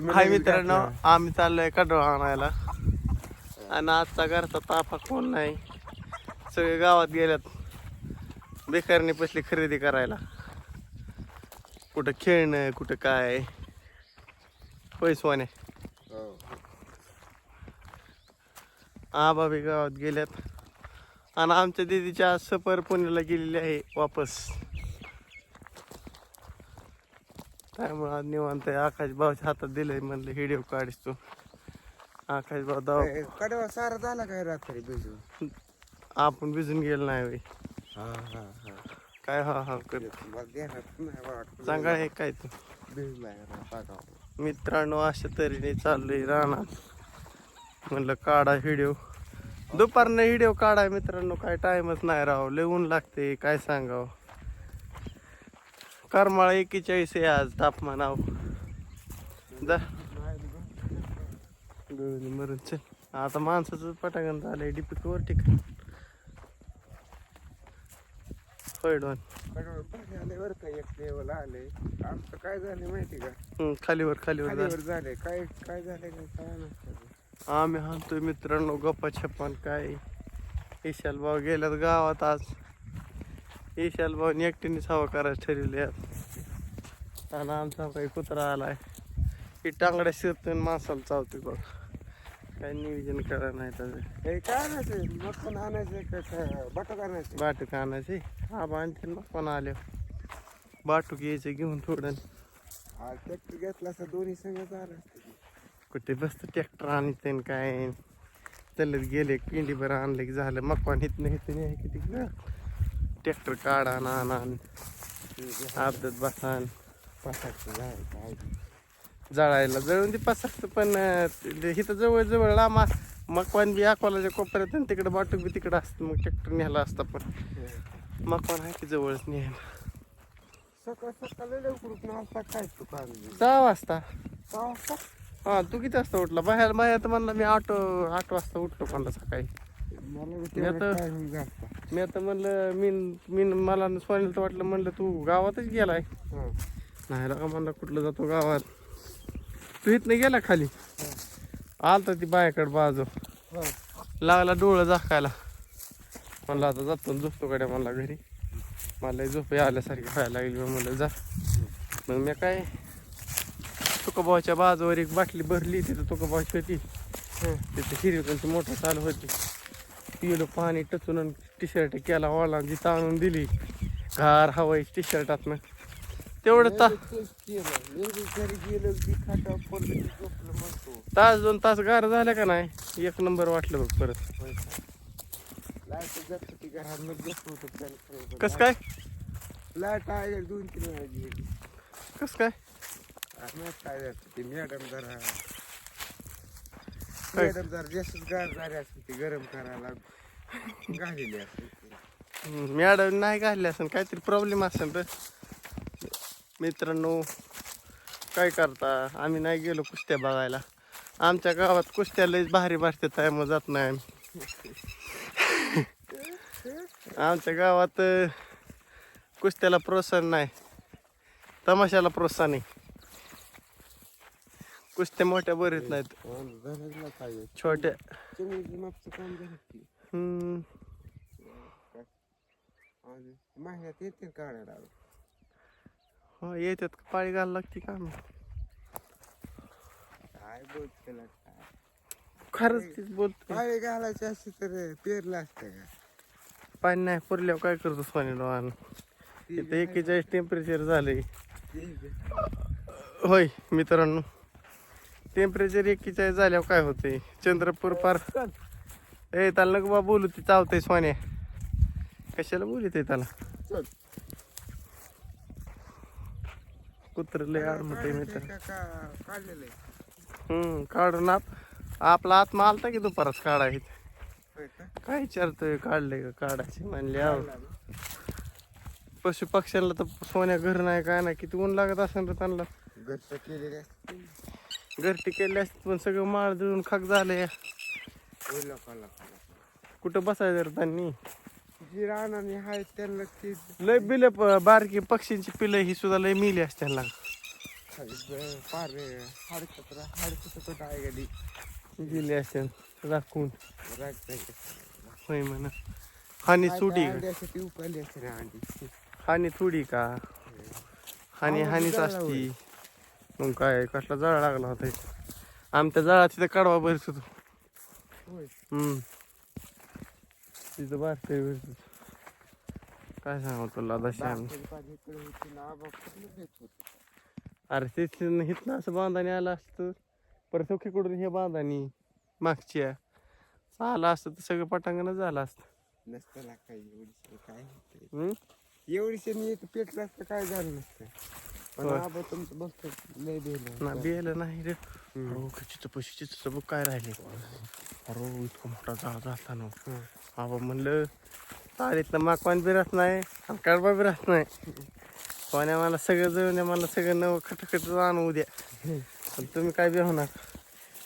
हाय मित्रांनो. आम्ही चाललोय कडोळ आणायला. आणि आजचा घरचा ताफा कोण नाही. सगळे गावात गेल्यात. बेकारने पसली खरेदी करायला. कुठं खेळणं कुठं काय? पैसवाने. हो. आबा बी गावात गेल्यात. आणि आमच्या दिदीच्या सफर पुण्याला गेलेली आहे वापस. त्यामुळे आज निवांत आहे. आकाश भाऊच्या हातात दिलंय म्हणलं व्हिडिओ काढीस तू. आकाश भाऊ दाव कडवा सारा झाला काय रात्री भिजून? आपण भिजून गेलो नाही. हा हा हा. काय हा हा कर. मला ध्यानात नाही वाटत चांगला आहे काय तू. मित्रांनो अशा तऱ्हेने चाललोय रानात. म्हणलं काढा व्हिडिओ दुपारनं व्हिडिओ काढाय मित्रांनो काय टाइमच नाही राव. लय ऊन लागते काय सांगाव. करमाळा एकेचाळीस आहे. आज तापमानाव मरून चल. आता माणसाचं पटागण झालंय डिपिक वर ठिकाण होय डॉन कडवा पाणी आले बरं का एक लेवल आले आमचं काय झालं माहिती का? खालीवर खालीवर झाले काय काय झाले काय काय नसतं आम्ही हाणतोय मित्रांनो गप्पा छप्पन काय? ईशाल भाऊ गेल्यात गावात आज. ईशाल भाऊनी एकटीनेच हवा करायला ठरवली आणि आमचा काही कुत्रा आलाय. ही टांगड्या शिरतून माणसाला चावतोय बघ. काय नियोजन करा नाही त्याचं हे काय आणायचं मग पण आणायचं का? काय? बटाट आणायचं बाटूक आणायचे हा आणखीन मग पण आले. बाटूक यायचं घेऊन थोडं. हा ट्रॅक्टर घेतला असं दोन्ही संघ झालं कुठे बसतं ट्रॅक्टर आणि ते न काय? चालत गेले पिंडी बरं आणलं की झालं. मकवान हित नाही किती ट्रॅक्टर काढा ना आणा अर्धत बसान काय. जळायला जळून ते पसरतं पण इथं जवळ जवळ लांब मकवान बी अकोलाच्या कोपऱ्यात आणि तिकडं बाटूक बी तिकडं असतं मग ट्रॅक्टर न्यायला असतं पण. मकवान आहे की जवळच न्यायला. सकाळ सकाळ लवकर उठून आता काय तू काम सहा वाजता. सहा वाजता? हा तू किती वाजता उठला? बाहेर बाहेर तर म्हणलं मी आठ आठ वाजता उठलो पण सकाळी. मला मी आता-. मी आता म्हणलं मी मी मला सोनीला तर वाटलं म्हणलं तू गावातच गेलाय. नाही का म्हणलं कुठलं जातो गावात. तू इथनं गेला खाली. आलता ती बायाकडे बाजू. लागला डोळं झाकायला. म्हणलं आता जातो झोपतो कडे म्हणला घरी. मला झोप आल्यासारखी व्हायला लागली म्हणलं जा. मग मी काय तुकोबाच्या बाजूवर एक बाटली भरली तिथं तुकोबाची होती. तिथं हिरवी मोठं चालू होती. पिलं पाणी टचून टी शर्ट केला ओला जिथं आणून दिली. घार हवाई टी शर्टातनं तेवढं ता घरी तास दोन तास गार झाल्या का नाही? एक नंबर वाटलं बघ परत. कस काय? लाइट आहे दोन तीन कस काय? मॅडम जरा मॅडम जरा जास्त गार झाली असते ती गरम करायला. घालेली मॅडम नाही घालले असेल काहीतरी प्रॉब्लेम असेल तर मित्रांनो काय करता? आम्ही नाही गेलो कुस्त्या बघायला. आमच्या गावात कुस्त्या लयच भारी भारी त्यामुळे जात नाही आम्ही. आमच्या गावात कुस्त्याला प्रोत्साहन नाही. तमाशाला प्रोत्साहन आहे. कुस्त्या मोठ्या बरेच नाहीत. काय छोट्या महिन्यात येते काढायला हो येतात पाळी घालायला लागते का काय बोलते काय? खरंच तीच बोलतो. पाळी घालायची असते तर पेरलं असतं का? पाणी नाही पुरल्यावर काय करतो सोनी डोळान इथं एकेचाळीस टेम्परेचर झालंय. होय मित्रांनो. टेम्परेचर एकेचाळीस झाल्यावर काय होते चंद्रपूर पार ए त्याला नको बा बोलू ती चावतंय सोन्या कशाला बोलत आहे त्याला. कुत्र लय आडमटे मित्र. हम्म काढून आप. आपला आत्मा आलता की दुपारच काढायचं होय का? काय विचारतोय काढले का काढायचे म्हणले ना. पशु पक्ष्यांना तर सोन्या घर नाही काय नाही किती ऊन लागत असेल तर त्यांना. घरचं केलेले असते घरटी केले असते पण सगळं माळ जळून खाक लोकांना खायला. कुठं बसायचं रे त्यांनी? जी रानाने हाय त्यांना ती लय बिले बारकी पक्षींची पिलं ही सुद्धा लय मिली असते त्यांना. पार हाडकत हाडकत कुठं आहे कधी गेली असेल राखून. होय म्हणा. हानी सुटी अंड्यासाठी उकळली असते ना अंडी. हानी थोडी का? हानी हानीच असती. मग काय कसला जाळ लागला होता. आमच्या जाळात तिथं कडवा भरत होतो. हम्म. तिथं होतो काय सांगू तुला दशान? अरे तिथून इथनं असं बांधाने आलं असतं. परत चौकीकडून हे बांधानी मागच्या. आलं असतं तर सगळं पटांगण झालं असतं. नसतं ना काही एवढीशी काय? एवढीशी मी एक पेटलं असतं काय झालं नसतं? पण होय. आबा तुमचं बघतो लय बेल ना बियालं नाही रे. चित्र पैसे चित्र बघ काय राहिले. अरे इतकं मोठा जाळ झाला ना आबा म्हणलं तारीतलं माकवान बी राहत नाही आणि कडबा बी राहत नाही. कोण्या मला सगळं जळून मला सगळं नवं खटखट आणू उद्या पण तुम्ही काय बी होणार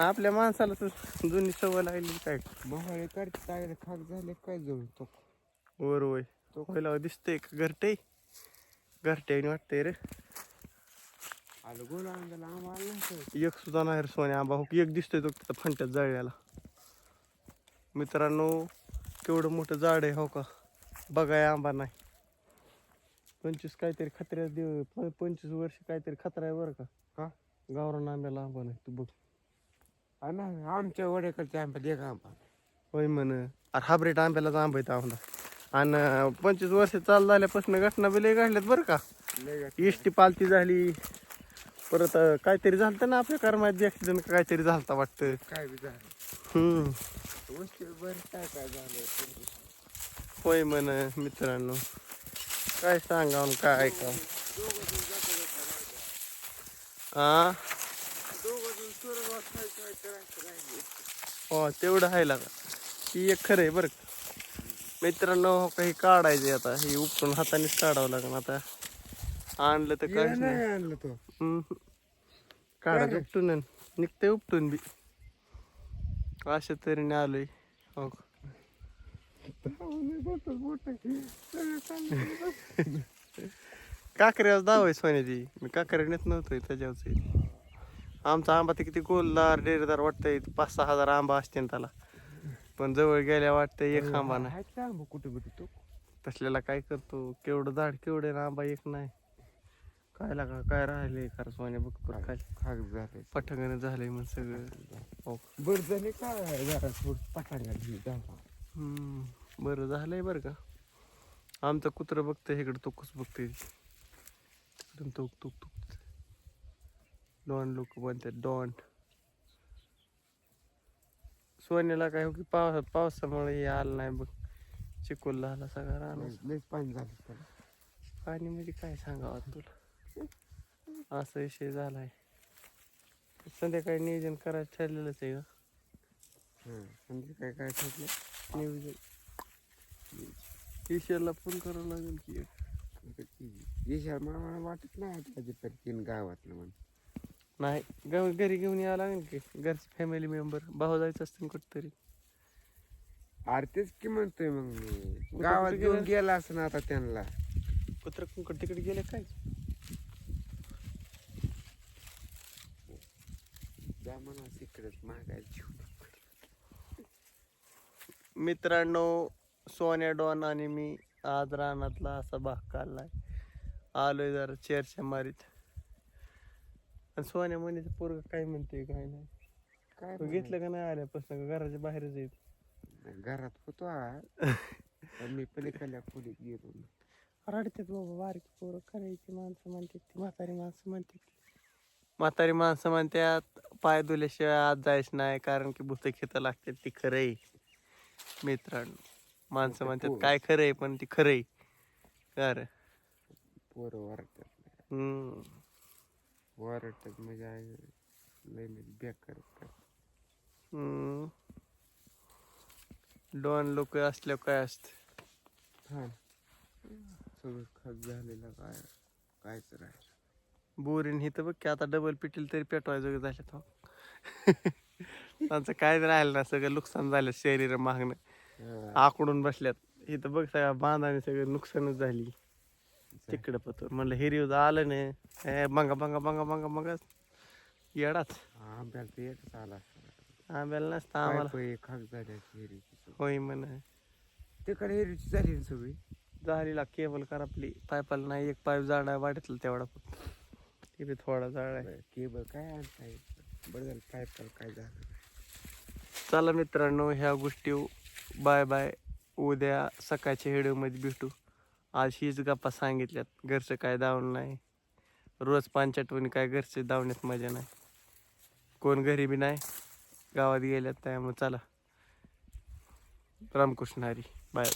आपल्या माणसाला तर जुनी सवय लागली काय. मोहळे करते काय खाक झाले काय जवळ तो? वर वय तो पहिला दिसतंय का घरटे? घरटे वाटतंय रे. आलं गोला. एक सुद्धा नाही रे सोन्या. आंबा हो एक दिसतोय तो फंट्यात जळल्याला मित्रांनो केवढं मोठं झाड आहे हो का? बघाय आंबा नाही. पंचवीस काहीतरी खत्र्या देव प- पंचवीस वर्ष काहीतरी खतरा आहे बरं का? का गावरान आंब्याला आंबा नाही तू बघ. ना आमच्या वड्याकडच्या आंबा दे का आंबा. होय म्हण. अरे हायब्रिड आंब्यालाच आंबा येतं आंबा आणि पंचवीस वर्ष चाल झाल्यापासून घटना बी लय घडल्यात बरं का. एसटी पालती झाली. परत काहीतरी झालं ना आपल्या कर्मात ऍक्सिडेंट काहीतरी झालता वाटतं. काय बी झालं. हम्म. होय म्हण मित्रांनो काय सांगावं काय का आ दोघं जण सुरुवात काय काय करायचं राहिले हो तेवढं आहे लागा. ती एक खरं आहे बरं. मित्रांनो हो काही काढायचे आता. हे उपटून हातानेच काढावं लागेल आता. आणलं तर काय आणलं तो. काढा उपटून. निघतंय उपटून बी. अशा तऱ्हेने आलोय हो का. काकऱ्यावर दाव आहे सोन्याची मी काकऱ्या नेत नव्हतोय त्याच्यावरच आमचा आंबा ते किती गोलदार डेरेदार वाटतंय पाच सहा हजार आंबा असते ना त्याला पण जवळ गेल्या वाटतंय एक आंबा नाही आहेत आंबा कुठे कुठे तो तसल्याला काय करतो केवढं झाड केवढे ना आंबा एक नाही काय लागा काय राहिले खरं सोन्या बघतो खाली. खाक झाले पठंगण झालंय मग सगळं. बरं झाले काय जरा थोडं हम्म, बरं झालंय बरं का? आमचं कुत्रं बघतंय इकडं तोकच बघतंय. तिकडून तोक तोक तोक. डॉन लोक म्हणतात डॉन. सोन्याला काय हो की पावसा पावसामुळे हे आलं नाही बघ. चिकोल झाला सगळा राहणार पाणी झालं पाणी म्हणजे काय सांगावं तुला? असा विषय झालाय. संध्याकाळी नियोजन करायचं ठरलेलंच आहे का हं, म्हणजे काय काय ठरलं? नियोजन. ईश्वरला फोन करावं लागेल की विशाल मला वाटत नाही आता तीन गावात म्हणून नाही गाव घरी घेऊन यावं लागेल की? घरचे फॅमिली मेंबर भाऊ जायचं असतं कुठतरी. अरे तेच की म्हणतोय मग मी. गावात घेऊन गेलं? गेला असं ना आता त्यांना. कुत्र कुंकड तिकडे गेले काय? घेऊन मित्रांनो सोन्या डॉन आणि मी आज रानातला असा भाग काढलाय. आलोय जरा चर्चा मारीत. आणि सोन्या म्हणीचं पोरग काय म्हणते काय नाही. काय तो घेतलं का नाही आल्यापासून? घराच्या बाहेरच येत? घरात होतो मी पलीकडल्या खोलीत गेलो. रडतात बाबा बारीक पोरं करायची माणसं म्हणतात ती म्हातारी माणसं म्हणतात म्हातारी माणसं म्हणतात पाय धुल्याशिवाय आज जायचं नाही कारण की भूत खेत लागतात ती खरं आहे मित्रांनो माणसं म्हणतात काय खरं आहे पण ती खरं आहे का रे? पोरं वरटतात हम्म. वरटतात म्हणजे आहे, लय बेकार. हम्म. लोक असल्यावर काय असत? हा. सगळं खत झालेलं काय कायच राहिलं. बोरीन ही तर बघ की आता डबल पिटील तरी पेटवायचं झालं तो. त्यांचं काय राहिलं ना सगळं नुकसान झालं शरीर मागणं. हा, आकडून बसल्यात. इथं बघ सगळ्या बांधाने सगळं नुकसानच झाली. तिकडे पतूर म्हणलं हिरीव आलं नाही. ए, बंगा बंगा बंगा बंगा येडाच. आंब्याला तर आला. आंब्याला नसतं आम्हाला. खाक हेरीची. होय म्हण. तिकडे हेरीची झाली ना सगळी? झालीला केबल कर आपली. पायपाला नाही एक पाईप जाड आहे वाटेतलं तेवढा ते बी थोडा जाड आहे. केबल काय आणताय बरं झालं पाईप काय झालं चला मित्रांनो ह्या गोष्टी बाय बाय. उद्या सकाळच्या व्हिडिओमध्ये भेटू. आज हीच गप्पा सांगितल्यात घरचं काय दावण नाही. रोज पांचटवणी काय घरचे दावण्यात मजा नाही. कोण घरी बी नाही गावात गेल्यात त्यामुळे चला. रामकृष्ण हरी बाय.